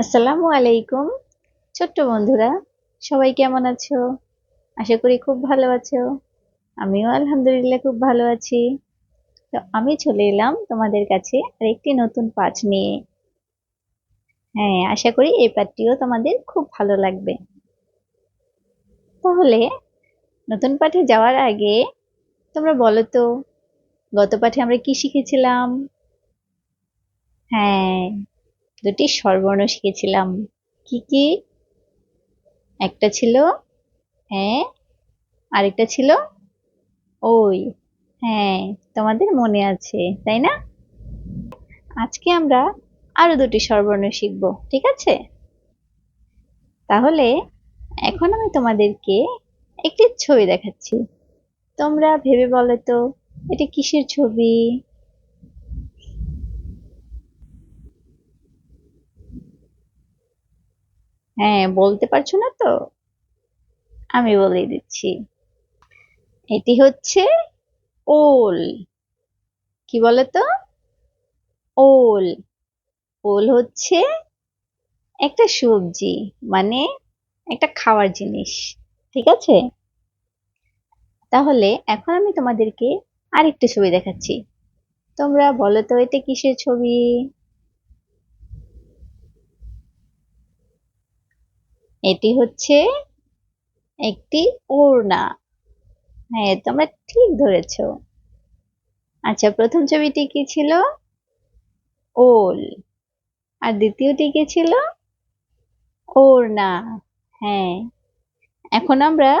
আসসালামু আলাইকুম, ছোট্ট বন্ধুরা, সবাই কেমন আছো? আশা করি খুব ভালো আছো। আমিও আলহামদুলিল্লাহ খুব ভালো আছি। তো আমি চলে এলাম তোমাদের কাছে আরেকটি নতুন পাঠ নিয়ে। হ্যাঁ আশা করি এই পাঠটিও তোমাদের খুব ভালো লাগবে। তাহলে নতুন পাঠে যাওয়ার আগে তোমরা বলো তো, গত পাঠে আমরা কি শিখেছিলাম? হ্যাঁ দুটি স্বরবর্ণ শিখেছিলাম। কি কি? একটা ছিল হ্যাঁ। আরেকটা ছিল, ওই হ্যাঁ তোমাদের মনে আছে, তাই না? আজকে আমরা আরও দুটি স্বরবর্ণ শিখব, ঠিক আছে? তাহলে এখন আমি তোমাদেরকে একটি ছবি দেখাচ্ছি। তোমরা ভেবে বলো তো, এটা কিসের ছবি? হ্যাঁ বলতে পারছ না তো? আমি বলে দিচ্ছি। এটি হচ্ছে ওল। কি বলতো ওল। ওল হচ্ছে একটা সবজি মানে একটা খাওয়ার জিনিস, ঠিক আছে? তাহলে এখন আমি তোমাদেরকে আরেকটা ছবি দেখাচ্ছি। তোমরা বলো তো এটা কিসের ছবি? এটি হচ্ছে একটি ওড়না। হ্যাঁ তোমরা ঠিক ধরেছ। আচ্ছা প্রথম ছবিটি কি ছিল? ওল। আর দ্বিতীয়টি কি ছিল? ওড়না। হ্যাঁ এখন আমরা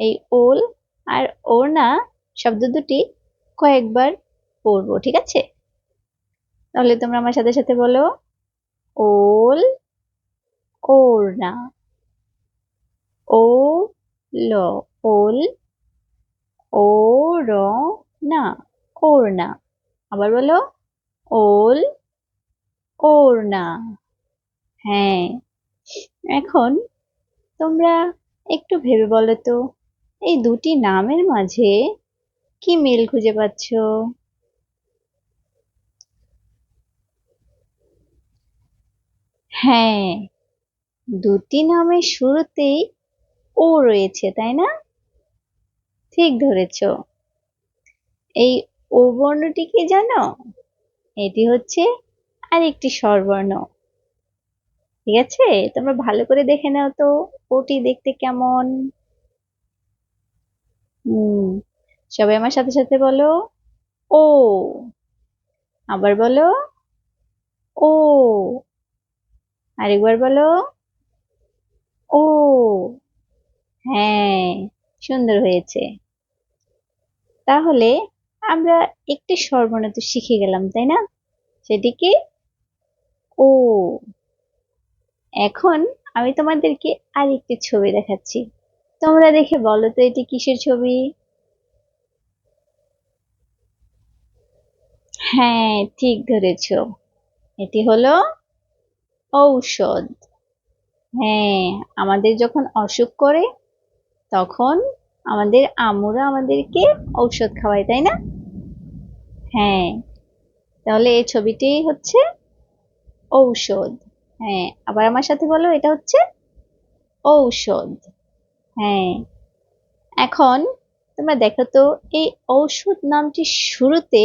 এই ওল আর ওড়না শব্দ দুটি কয়েকবার পড়ব, ঠিক আছে? তাহলে তোমরা আমার সাথে সাথে বলো, ওল, ওড়না। ও ল ওল ও র না, ওড়না। আবার বলো, ওল ওড়না। হ্যাঁ এখন তোমরা একটু ভেবে বলো তো, এই দুটি নামের মাঝে কি মিল খুঁজে পাচ্ছ? হ্যাঁ দুটি নামের শুরুতেই ও রয়েছে, তাই না? ঠিক ধরেছ। এই ও বর্ণটি কি জানো? এটি হচ্ছে আরেকটি স্বরবর্ণ। ঠিক আছে? তোমরা ভালো করে দেখে নাও তো ওটি দেখতে কেমন। হুম, সবাই আমার সাথে সাথে বলো, ও। আবার বলো, ও। আরেকবার বলো, ও। হ্যাঁ সুন্দর হয়েছে। তাহলে আমরা একটি স্বরবর্ণ তো শিখে গেলাম, তাই না? সেটি কি ও, এখন আমি তোমাদেরকে আর একটি ছবি দেখাচ্ছি। তোমরা দেখে বলো তো, এটি কিসের ছবি? হ্যাঁ ঠিক ধরেছ। এটি হলো ঔষধ। হ্যাঁ আমাদের যখন অসুখ করে তখন আমাদের আম্মুরা আমাদেরকে ঔষধ খাওয়ায়, তাই না? হ্যাঁ। তাহলে এই ছবিটি হচ্ছে ঔষধ। হ্যাঁ আবার আমার সাথে বলো, এটা হচ্ছে ঔষধ। হ্যাঁ। এখন তোমরা দেখো তো, এই ঔষধ নামটির শুরুতে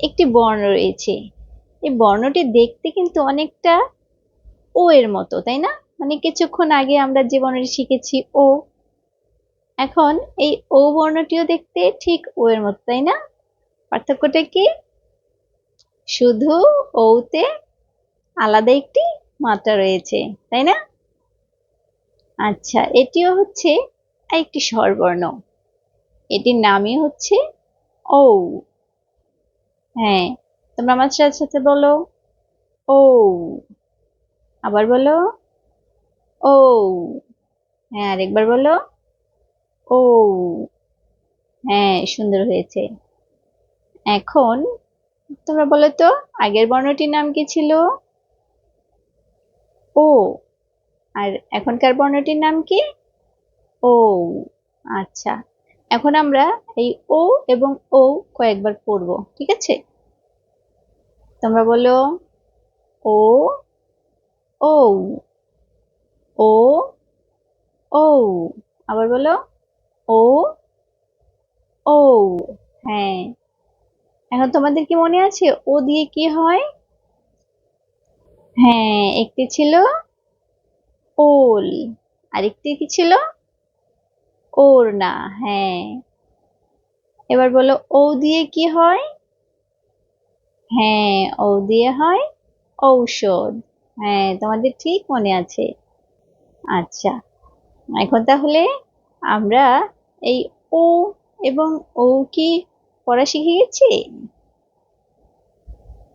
একটি বর্ণ রয়েছে। এই বর্ণটি দেখতে কিন্তু অনেকটা ও এর মতো, তাই না? মানে কিছুক্ষণ আগে আমরা যে বর্ণটি শিখেছি ও এখন এই ও বর্ণটিও দেখতে ঠিক ও এর মতো, তাই না? পার্থক্যটা কি? শুধু ওতে আলাদা একটি মাত্রা রয়েছে, তাই না? আচ্ছা এটিও হচ্ছে একটি স্বরবর্ণ। এটির নামই হচ্ছে ও হ্যাঁ তোমরা আমার সাথে সাথে বলো ও আবার বলো ও হ্যাঁ আরেকবার বলো ও হ্যাঁ সুন্দর হয়েছে। এখন তোমরা বলো তো, আগের বর্ণটির নাম কি ছিল? ও, আর এখনকার বর্ণটির নাম কি? ও আচ্ছা। এখন আমরা এই ও এবং ও কয়েকবার পড়ব, ঠিক আছে? তোমরা বলো, ও ও ও ও, আবার বলো। ও ও হ্যাঁ। এখন তোমাদের কি মনে আছে? ও দিয়ে কি হয়? হ্যাঁ একটি ছিল ওল, আরেকটি কি ছিল? ওড়না হ্যাঁ। এবার বলো, ও দিয়ে কি হয়? হ্যাঁ ও দিয়ে হয় ঔষধ। হ্যাঁ তোমাদের ঠিক মনে আছে। আচ্ছা এখন তাহলে আমরা এই ও এবং ও কি পড়া শিখে গেছি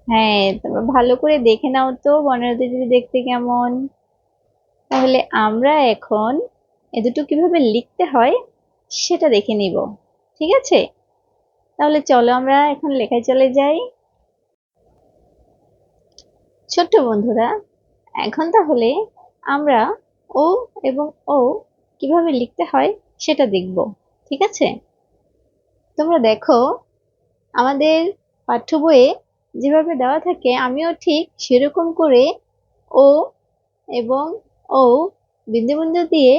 হ্যাঁ তোমরা ভালো করে দেখে নাও তো বর্ণনাটি দেখতে কেমন। তাহলে আমরা এখন এ দুটো কীভাবে লিখতে হয় সেটা দেখে নিব, ঠিক আছে? তাহলে চলো আমরা এখন লেখায় চলে যাই। ছোট্ট বন্ধুরা, এখন তাহলে আমরা ও এবং ও কীভাবে লিখতে হয় সেটা দেখব, ঠিক আছে? তোমরা দেখো, আমাদের পাঠ্য বইয়ে যেভাবে দেওয়া থাকে, আমিও ঠিক সেরকম করে ও এবং ও বিন্দু বিন্দু দিয়ে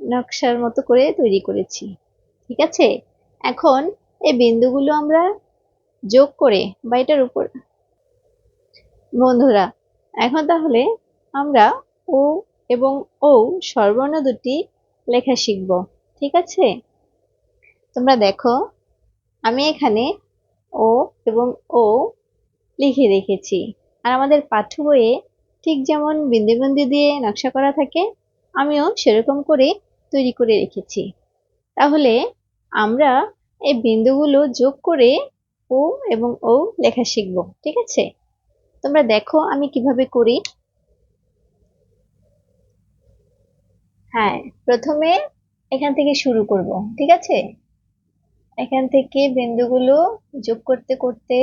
নকশার মতো করে তৈরি করেছি, ঠিক আছে? এখন এই বিন্দুগুলো আমরা যোগ করে বা এটার উপর। বন্ধুরা, এখন তাহলে আমরা ও এবং ও স্বরবর্ণ দুটি লেখা শিখব। ঠিক আছে? তোমরা দেখো, আমি এখানে ও এবং ও লিখে রেখেছি। আর আমাদের পাঠ্য বইয়ে ঠিক যেমন বিন্দু বিন্দু দিয়ে নকশা করা থাকে, আমিও সেরকম করে তৈরি করে রেখেছি। তাহলে আমরা এই বিন্দুগুলো যোগ করে ও এবং ও লেখা শিখব, ঠিক আছে? তোমরা দেখো আমি কীভাবে করি। হ্যাঁ প্রথমে এখান থেকে শুরু করব, ঠিক আছে? এখান থেকে বিন্দুগুলো যোগ করতে করতে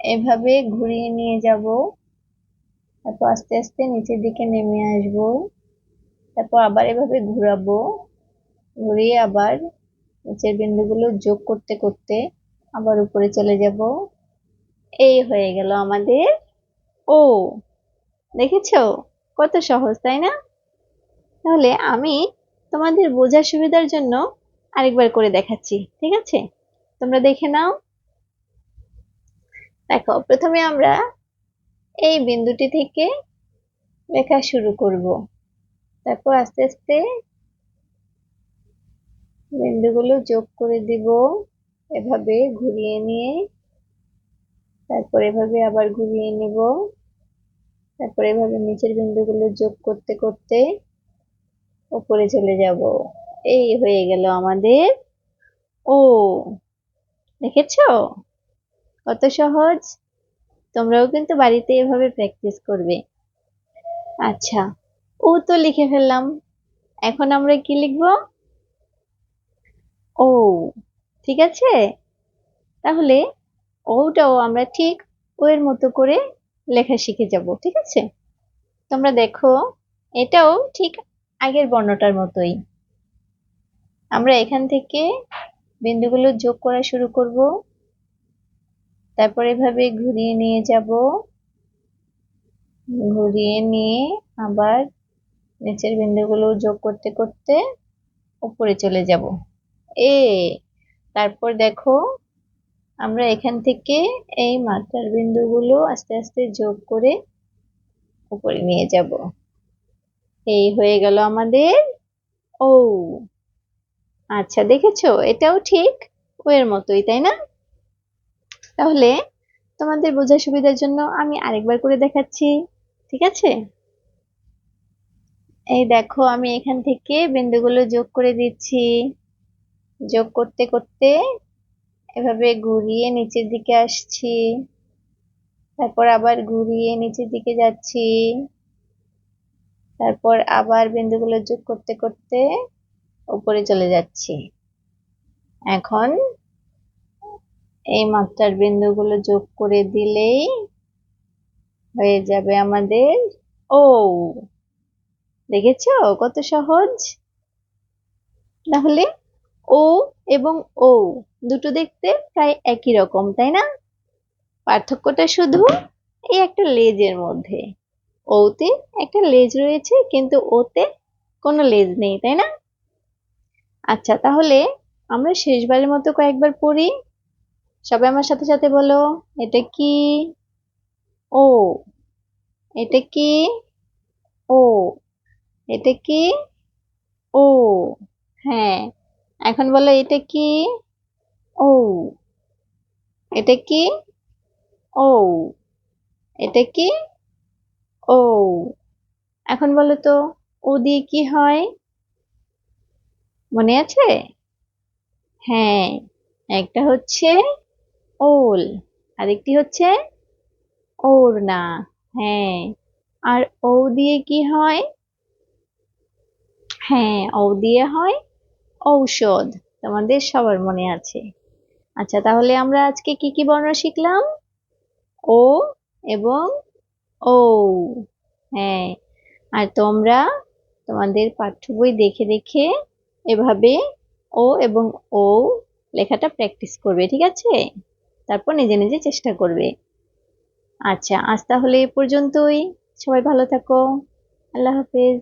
এভাবে ঘুরিয়ে নিয়ে যাব। তারপর আস্তে আস্তে নিচের দিকে নেমে আসব। তারপর আবার এভাবে ঘুরাবো। ঘুরিয়ে আবার নিচের বিন্দুগুলো যোগ করতে করতে আবার উপরে চলে যাব। এই হয়ে গেল আমাদের ও দেখেছ? কত সহজ, তাই না? তাহলে আমি তোমাদের বোঝার সুবিধার জন্য আরেকবার করে দেখাচ্ছি, ঠিক আছে? তোমরা দেখে নাও। দেখো, প্রথমে আমরা এই বিন্দুটি থেকে লেখা শুরু করব। তারপর আস্তে আস্তে বিন্দুগুলো যোগ করে দিব, এভাবে ঘুরিয়ে নিয়ে, তারপর এভাবে আবার ঘুরিয়ে নিব, তারপর এভাবে নিচের বিন্দুগুলো যোগ করতে করতে উপরে চলে যাব। এই হয়ে গেল আমাদের ও। দেখেছ? কত সহজ। তোমরাও কিন্তু বাড়িতে এভাবে প্র্যাকটিস করবে। আচ্ছা ও তো লিখে ফেললাম। এখন আমরা কি লিখব? ও, ঠিক আছে? তাহলে ওটাও আমরা ঠিক ও এর মতো করে লেখা শিখে যাব, ঠিক আছে? তোমরা দেখো, এটাও ঠিক আগের বর্ণটার মতোই। আমরা এখান থেকে বিন্দুগুলো যোগ করা শুরু করব। তারপর এভাবে ঘুরিয়ে নিয়ে যাব। ঘুরিয়ে নিয়ে আবার নিচের বিন্দুগুলো যোগ করতে করতে উপরে চলে যাব। এ, তারপর দেখো, আমরা এখান থেকে এই মাত্রার বিন্দুগুলো আস্তে আস্তে যোগ করে উপরে নিয়ে যাব। এই হয়ে গেল আমাদের ও। আচ্ছা দেখেছ? এটাও ঠিক ও এর মতোই, তাই না? তাহলে তোমাদের বোঝার সুবিধার জন্য আমি আরেকবার করে দেখাচ্ছি, ঠিক আছে? এই দেখো, আমি এখান থেকে বিন্দুগুলো যোগ করে দিচ্ছি। যোগ করতে করতে এভাবে ঘুরিয়ে নিচের দিকে আসছি। তারপর আবার ঘুরিয়ে নিচের দিকে যাচ্ছি। তারপর আবার বিন্দুগুলো যোগ করতে করতে উপরে চলে যাচ্ছি। এখন এই মাত্রার বিন্দুগুলো যোগ করে দিলেই হয়ে যাবে আমাদের ও দেখেছ? কত সহজ? তাহলে ও এবং ও দুটো দেখতে প্রায় একই রকম, তাই না? পার্থক্যটা শুধু এই একটা লেজের মধ্যে। ওতে একটা লেজ রয়েছে, কিন্তু ওতে কোনো লেজ নেই, তাই না? আচ্ছা তাহলে আমরা শেষবারের মতো কয়েকবার পড়ি। সবাই আমার সাথে সাথে বলো, এটা কি? ও, এটা কি? ও, এটা কি? ও হ্যাঁ এখন বলো এটা কি? ও, এটা কি? ও, এটা কি? ও, এখন বলো তো ও দিয়ে কি হয়? মনে আছে? হ্যাঁ একটা হচ্ছে ওল, আরেকটি হচ্ছে ওড়না হ্যাঁ আর ও দিয়ে কি হয়? হ্যাঁ ও দিয়ে হয় ঔষধ, তোমাদের সবার মনে আছে। আচ্ছা তাহলে আমরা আজকে কি কি বর্ণ শিখলাম? ও এবং ও হ্যাঁ। আর তোমরা তোমাদের পাঠ্য বই দেখে দেখে এভাবে ও এবং ও লেখাটা প্র্যাকটিস করবে, ঠিক আছে? তারপর নিজে নিজে চেষ্টা করবে। আচ্ছা আজ তাহলে এ পর্যন্তই। সবাই ভালো থাকো। আল্লাহ হাফেজ।